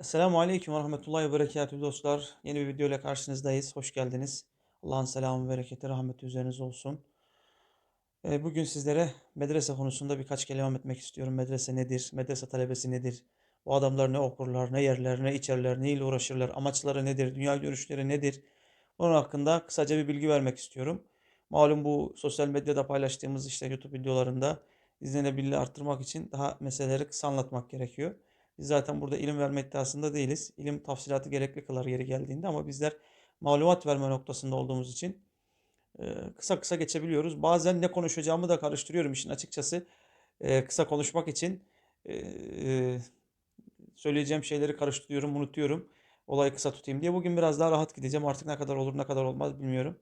Esselamu Aleyküm ve Rahmetullahi ve Berekatühü dostlar. Yeni bir video ile karşınızdayız. Hoş geldiniz. Allah'ın selamı, bereketi, rahmeti üzerinize olsun. Ee, Bugün sizlere medrese konusunda birkaç kelam etmek istiyorum. Medrese nedir? Medrese talebesi nedir? Bu adamlar ne okurlar, ne yerler, ne içerler, ne ile uğraşırlar, amaçları nedir, dünya görüşleri nedir? Bunun hakkında kısaca bir bilgi vermek istiyorum. Malum bu sosyal medyada paylaştığımız işte YouTube videolarında izlenebilirliği arttırmak için daha meseleleri kısa anlatmak gerekiyor. Biz zaten burada ilim verme iddiasında değiliz. İlim tafsilatı gerekli kılar yeri geldiğinde ama bizler malumat verme noktasında olduğumuz için e, kısa kısa geçebiliyoruz. Bazen ne konuşacağımı da karıştırıyorum işin açıkçası. E, kısa konuşmak için e, söyleyeceğim şeyleri karıştırıyorum, unutuyorum. Olayı kısa tutayım diye. Bugün biraz daha rahat gideceğim. Artık ne kadar olur ne kadar olmaz bilmiyorum.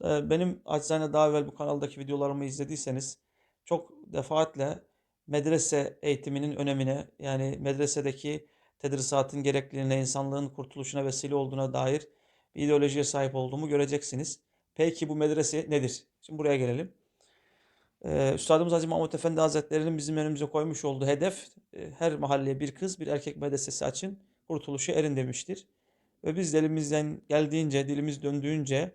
Benim acizane daha evvel bu kanaldaki videolarımı izlediyseniz çok defaatle medrese eğitiminin önemine yani medresedeki tedrisatın gerekliliğine, insanlığın kurtuluşuna vesile olduğuna dair bir ideolojiye sahip olduğumu göreceksiniz. Peki bu medrese nedir? Şimdi buraya gelelim. Ee, Üstadımız Hacı Mahmut Efendi Hazretleri'nin bizim önümüze koymuş olduğu hedef e, her mahalleye bir kız, bir erkek medresesi açın, kurtuluşu erin demiştir. Ve biz de elimizden geldiğince, dilimiz döndüğünce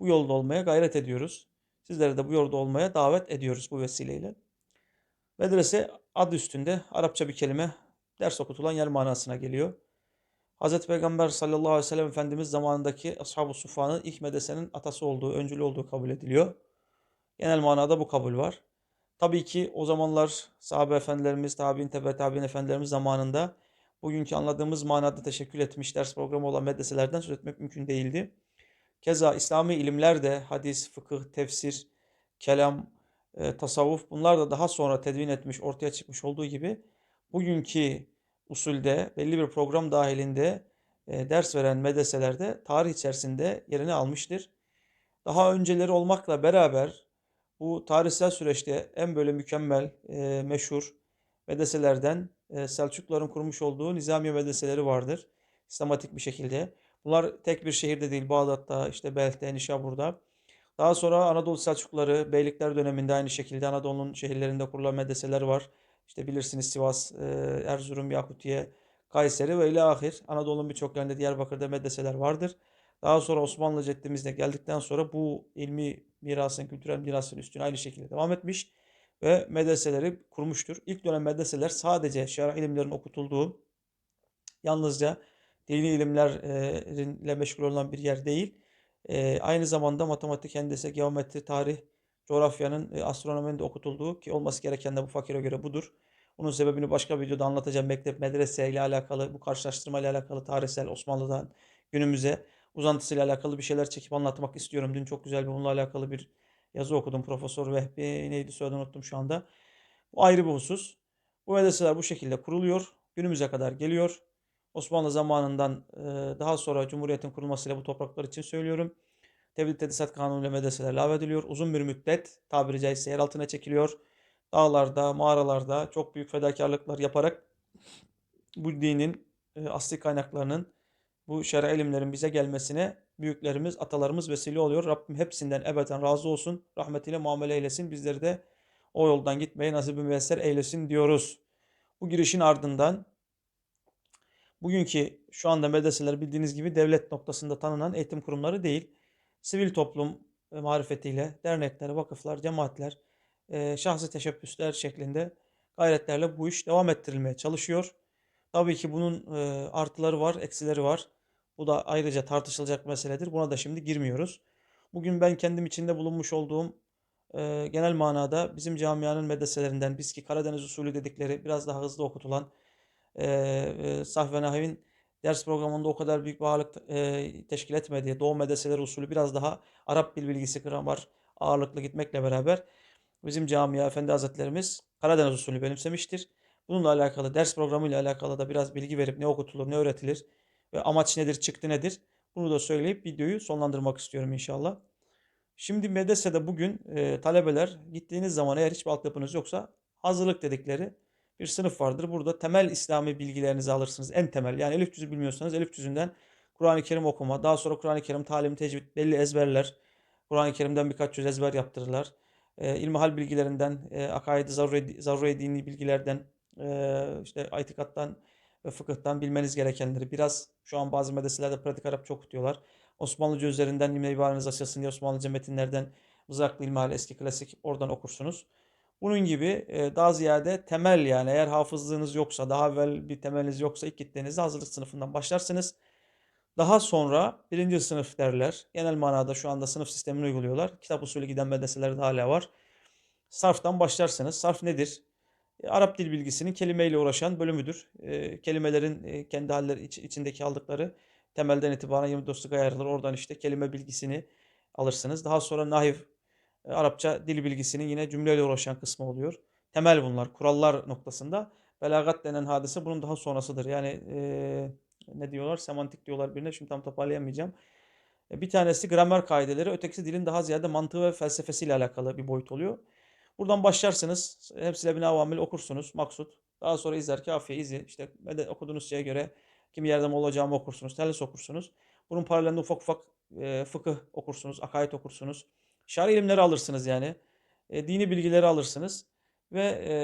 bu yolda olmaya gayret ediyoruz. Sizleri de bu yolda olmaya davet ediyoruz bu vesileyle. Medrese adı üstünde Arapça bir kelime ders okutulan yer manasına geliyor. Hz. Peygamber sallallahu aleyhi ve sellem Efendimiz zamanındaki Ashab-ı Suffa'nın ilk medresenin atası olduğu, öncülü olduğu kabul ediliyor. Genel manada bu kabul var. Tabii ki o zamanlar sahabe efendilerimiz, tabi'in, tebe tabi'in efendilerimiz zamanında bugünkü anladığımız manada teşekkül etmiş ders programı olan medreselerden söz etmek mümkün değildi. Keza İslami ilimler de hadis, fıkıh, tefsir, kelam, e, tasavvuf bunlar da daha sonra tedvin etmiş, ortaya çıkmış olduğu gibi bugünkü usulde belli bir program dahilinde e, ders veren medreselerde tarih içerisinde yerini almıştır. Daha önceleri olmakla beraber bu tarihsel süreçte en böyle mükemmel, e, meşhur medreselerden e, Selçukluların kurmuş olduğu Nizamiye medreseleri vardır. Sistematik bir şekilde. Bunlar tek bir şehirde değil, Bağdat'ta, işte Belt'te, Nişabur'da. Daha sonra Anadolu Selçukluları Beylikler döneminde aynı şekilde Anadolu'nun şehirlerinde kurulan medreseler var. İşte bilirsiniz Sivas, e, Erzurum, Yakutiye, Kayseri ve ilahir Anadolu'nun birçok yerinde Diyarbakır'da medreseler vardır. Daha sonra Osmanlı ceddimizde geldikten sonra bu ilmi mirasın, kültürel mirasın üstüne aynı şekilde devam etmiş ve medreseleri kurmuştur. İlk dönem medreseler sadece şer'i ilimlerin okutulduğu, yalnızca dini ilimlerle meşgul olan bir yer değil, e, aynı zamanda matematik, hendese, geometri, tarih, coğrafyanın, e, astronominin de okutulduğu ki olması gereken de bu fakire göre budur. Bunun sebebini başka bir videoda anlatacağım. Mektep, medrese ile alakalı, bu karşılaştırma ile alakalı tarihsel Osmanlı'dan günümüze uzantısıyla alakalı bir şeyler çekip anlatmak istiyorum. Dün çok güzel bir bununla alakalı bir yazı okudum. Profesör Vehbi neydi soyadını unuttum şu anda. Bu ayrı bir husus. Bu medreseler bu şekilde kuruluyor. Günümüze kadar geliyor. Osmanlı zamanından daha sonra Cumhuriyet'in kurulmasıyla bu topraklar için söylüyorum. Tevhid Tedisat Kanunu ile medreseler lağvediliyor. Uzun bir müddet tabiri caizse yer altına çekiliyor. Dağlarda, mağaralarda çok büyük fedakarlıklar yaparak bu dinin asli kaynaklarının bu şer'i ilimlerin bize gelmesine büyüklerimiz, atalarımız vesile oluyor. Rabbim hepsinden ebeden razı olsun. Rahmetiyle muamele eylesin. Bizleri de o yoldan gitmeye nasip müyesser eylesin diyoruz. Bu girişin ardından bugünkü şu anda medreseler bildiğiniz gibi devlet noktasında tanınan eğitim kurumları değil. Sivil toplum marifetiyle dernekler, vakıflar, cemaatler, şahsi teşebbüsler şeklinde gayretlerle bu iş devam ettirilmeye çalışıyor. Tabii ki bunun artıları var, eksileri var. Bu da ayrıca tartışılacak meseledir. Buna da şimdi girmiyoruz. Bugün ben kendim içinde bulunmuş olduğum e, genel manada bizim camianın medreselerinden, biz ki Karadeniz usulü dedikleri biraz daha hızlı okutulan e, e, ve Nahv'in ders programında o kadar büyük bir ağırlık e, teşkil etmediği Doğu medreseleri usulü biraz daha Arap dil bilgisi gramer ağırlıklı gitmekle beraber bizim camia efendi hazretlerimiz Karadeniz usulü benimsemiştir. Bununla alakalı ders programıyla alakalı da biraz bilgi verip ne okutulur, ne öğretilir ve amaç nedir, çıktı nedir? Bunu da söyleyip videoyu sonlandırmak istiyorum inşallah. Şimdi medresede bugün e, talebeler gittiğiniz zaman eğer hiçbir altyapınız yoksa hazırlık dedikleri bir sınıf vardır. Burada temel İslami bilgilerinizi alırsınız. En temel yani elif cüzü bilmiyorsanız elif cüzünden Kur'an-ı Kerim okuma, daha sonra Kur'an-ı Kerim talim, tecvid, belli ezberler. Kur'an-ı Kerim'den birkaç yüz ezber yaptırırlar. E, ilmihal bilgilerinden, e, akaid-i zaruri, zaruri dini bilgilerden, e, işte itikattan ve fıkıhtan bilmeniz gerekenleri. Biraz şu an bazı medreselerde pratik Arapça okutuyorlar. Osmanlıca üzerinden İmle İbareniz açılsın diye Osmanlıca metinlerden Mızraklı İlmihal eski klasik oradan okursunuz. Bunun gibi e, daha ziyade temel yani eğer hafızlığınız yoksa, daha evvel bir temeliniz yoksa ilk gittiğinizde hazırlık sınıfından başlarsınız. Daha sonra birinci sınıf derler. Genel manada şu anda sınıf sistemini uyguluyorlar. Kitap usulü giden medreselerde hala var. Sarftan başlarsınız. Sarf nedir? E, Arap dil bilgisinin kelimeyle uğraşan bölümüdür. E, kelimelerin kendi halleri iç, içindeki aldıkları temelden itibaren 24 ayrılır. Oradan işte kelime bilgisini alırsınız. Daha sonra nahiv, Arapça dil bilgisinin yine cümleyle uğraşan kısmı oluyor. Temel bunlar, kurallar noktasında. Belagat denen hadise bunun daha sonrasıdır. Yani e, ne diyorlar? Semantik diyorlar birine. Şimdi tam toparlayamayacağım. E, Bir tanesi gramer kaideleri, ötekisi dilin daha ziyade mantığı ve felsefesiyle alakalı bir boyut oluyor. Buradan başlarsınız. Hepsiyle bina avamil okursunuz. Maksut. Daha sonra izler kafiye izi. İşte okuduğunuz şeye göre kimi yerde olacağımı okursunuz. Tellis okursunuz. Bunun paralelinde ufak ufak e, fıkıh okursunuz. Akaid okursunuz. Şer'i ilimleri alırsınız yani. E, dini bilgileri alırsınız. Ve e,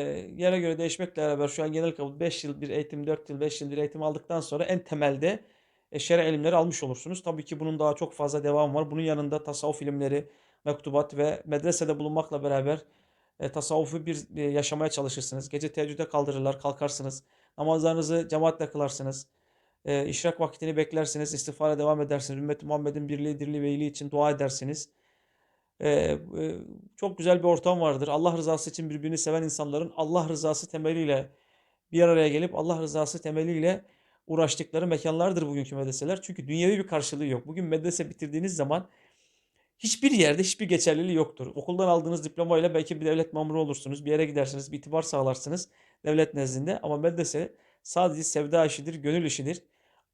yere göre değişmekle beraber şu an genel kabul 5 yıl bir eğitim, 4 yıl, 5 yıl bir eğitim aldıktan sonra en temelde e, şer'i ilimleri almış olursunuz. Tabii ki bunun daha çok fazla devamı var. Bunun yanında tasavvuf ilimleri, mektubat ve medresede bulunmakla beraber e, tasavvufu bir e, yaşamaya çalışırsınız. Gece teheccüde kaldırırlar, kalkarsınız. Namazlarınızı cemaatle kılarsınız. E, işrak vaktini beklersiniz, istiğfara devam edersiniz. Ümmet Muhammed'in birliği, dirliği ve iyiliği için dua edersiniz. E, e, çok güzel bir ortam vardır. Allah rızası için birbirini seven insanların Allah rızası temeliyle bir araya gelip Allah rızası temeliyle uğraştıkları mekanlardır bugünkü medreseler. Çünkü dünyevi bir karşılığı yok. Bugün medrese bitirdiğiniz zaman hiçbir yerde hiçbir geçerliliği yoktur. Okuldan aldığınız diplomayla belki bir devlet memuru olursunuz. Bir yere gidersiniz, bir itibar sağlarsınız devlet nezdinde. Ama medrese sadece sevda işidir, gönül işidir.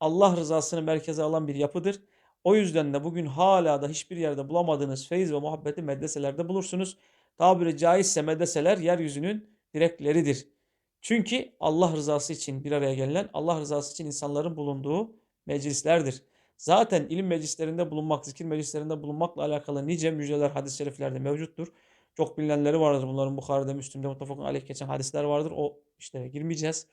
Allah rızasını merkeze alan bir yapıdır. O yüzden de bugün hala da hiçbir yerde bulamadığınız feyiz ve muhabbeti medreselerde bulursunuz. Tabiri caizse medreseler yeryüzünün direkleridir. Çünkü Allah rızası için bir araya gelen, Allah rızası için insanların bulunduğu meclislerdir. Zaten ilim meclislerinde bulunmak, zikir meclislerinde bulunmakla alakalı nice müjdeler hadis-i şeriflerde mevcuttur. Çok bilinenleri vardır bunların Bukhari'de, Müslim'de, muttafakun aleyh geçen hadisler vardır. O işlere girmeyeceğiz.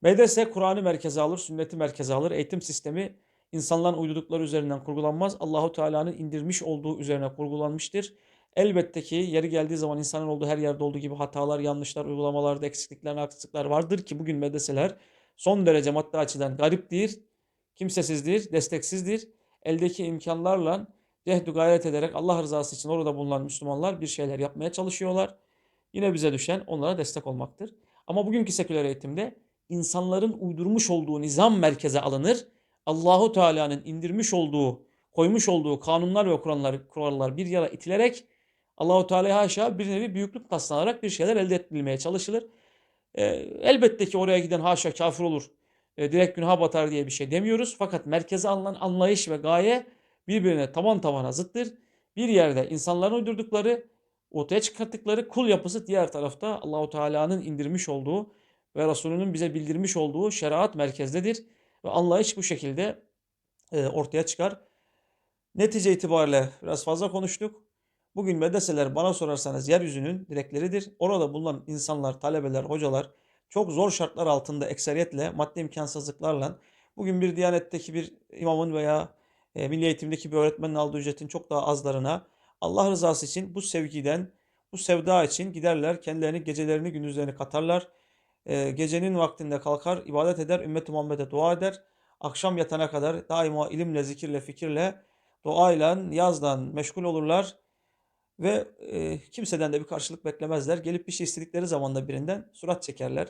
Medrese Kur'an'ı merkeze alır, sünneti merkeze alır. Eğitim sistemi insanların uydurdukları üzerinden kurgulanmaz. Allahu Teala'nın indirmiş olduğu üzerine kurgulanmıştır. Elbette ki yeri geldiği zaman insanın olduğu her yerde olduğu gibi hatalar, yanlışlar, uygulamalarda eksiklikler, aksaklıklar vardır ki bugün medreseler son derece maddi açıdan gariptir, kimsesizdir, desteksizdir. Eldeki imkanlarla cehdü gayret ederek Allah rızası için orada bulunan Müslümanlar bir şeyler yapmaya çalışıyorlar. Yine bize düşen onlara destek olmaktır. Ama bugünkü seküler eğitimde insanların uydurmuş olduğu nizam merkeze alınır. Allahu Teala'nın indirmiş olduğu, koymuş olduğu kanunlar ve kurallar, kurallar bir yere itilerek Allahu Teala'ya haşa bir nevi büyüklük taslanarak bir şeyler elde edilmeye çalışılır. E, elbette ki oraya giden haşa kafir olur, e, direkt günaha batar diye bir şey demiyoruz. Fakat merkeze alınan anlayış ve gaye birbirine taban tabana zıttır. Bir yerde insanların uydurdukları, ortaya çıkarttıkları kul yapısı diğer tarafta Allahu Teala'nın indirmiş olduğu ve Resulünün bize bildirmiş olduğu şeriat merkezdedir. Ve anlayış bu şekilde e, ortaya çıkar. Netice itibariyle biraz fazla konuştuk. Bugün medreseler bana sorarsanız yeryüzünün direkleridir. Orada bulunan insanlar, talebeler, hocalar çok zor şartlar altında ekseriyetle, maddi imkansızlıklarla bugün bir diyanetteki bir imamın veya e, milli eğitimdeki bir öğretmenin aldığı ücretin çok daha azlarına Allah rızası için bu sevgiden, bu sevda için giderler, kendilerini gecelerini gündüzlerini katarlar. E, gecenin vaktinde kalkar, ibadet eder, ümmet-i Muhammed'e dua eder. Akşam yatana kadar daima ilimle, zikirle, fikirle, duayla, niyazla meşgul olurlar. Ve e, kimseden de bir karşılık beklemezler. Gelip bir şey istedikleri zaman da birinden surat çekerler.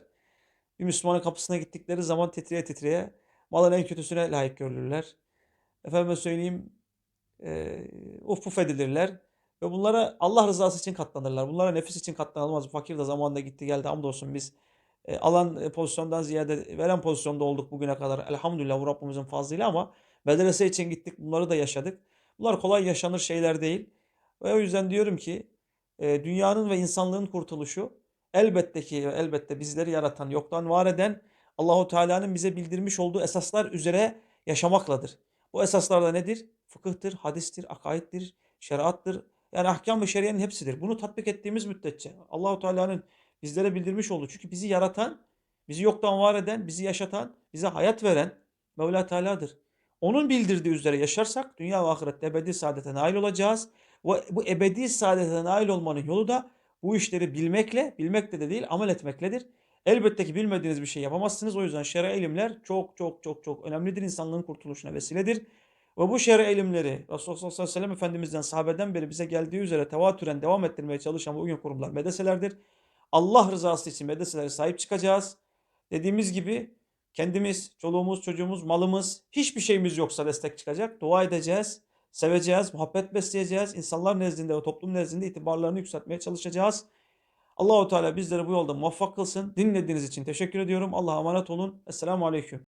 Bir Müslümanın kapısına gittikleri zaman titreye titreye malın en kötüsüne layık görülürler. Efendime söyleyeyim e, uf puf edilirler. Ve bunlara Allah rızası için katlanırlar. Bunlara nefis için katlanılmaz. Fakir de zamanında gitti geldi hamdolsun biz alan e, pozisyondan ziyade veren pozisyonda olduk bugüne kadar. Elhamdülillah Rabbimizin fazlıyla ama medrese için gittik bunları da yaşadık. Bunlar kolay yaşanır şeyler değil. Ve o yüzden diyorum ki e, dünyanın ve insanlığın kurtuluşu elbette ki elbette bizleri yaratan, yoktan var eden Allahu Teala'nın bize bildirmiş olduğu esaslar üzere yaşamakladır. Bu esaslar da nedir? Fıkıhtır, hadistir, akaittir, şeriattır. Yani ahkam ve şeriyenin hepsidir. Bunu tatbik ettiğimiz müddetçe Allahu Teala'nın bizlere bildirmiş olduğu çünkü bizi yaratan bizi yoktan var eden, bizi yaşatan, bize hayat veren Mevla Teala'dır. Onun bildirdiği üzere yaşarsak dünya ve ahirette ebedi saadete nail olacağız. Ve bu ebedi saadete nail olmanın yolu da bu işleri bilmekle, bilmekle de değil amel etmekledir. Elbette ki bilmediğiniz bir şey yapamazsınız. O yüzden şer'i ilimler çok çok çok çok önemlidir. İnsanlığın kurtuluşuna vesiledir. Ve bu şer'i ilimleri Resulullah sallallahu aleyhi ve sellem Efendimiz'den sahabeden beri bize geldiği üzere tevatüren devam ettirmeye çalışan bugün kurumlar medreselerdir. Allah rızası için medreselere sahip çıkacağız. Dediğimiz gibi kendimiz, çoluğumuz, çocuğumuz, malımız, hiçbir şeyimiz yoksa destek çıkacak. Dua edeceğiz, seveceğiz, muhabbet besleyeceğiz. İnsanlar nezdinde ve toplum nezdinde itibarlarını yükseltmeye çalışacağız. Allahu Teala bizleri bu yolda muvaffak kılsın. Dinlediğiniz için teşekkür ediyorum. Allah'a emanet olun. Esselamu Aleyküm.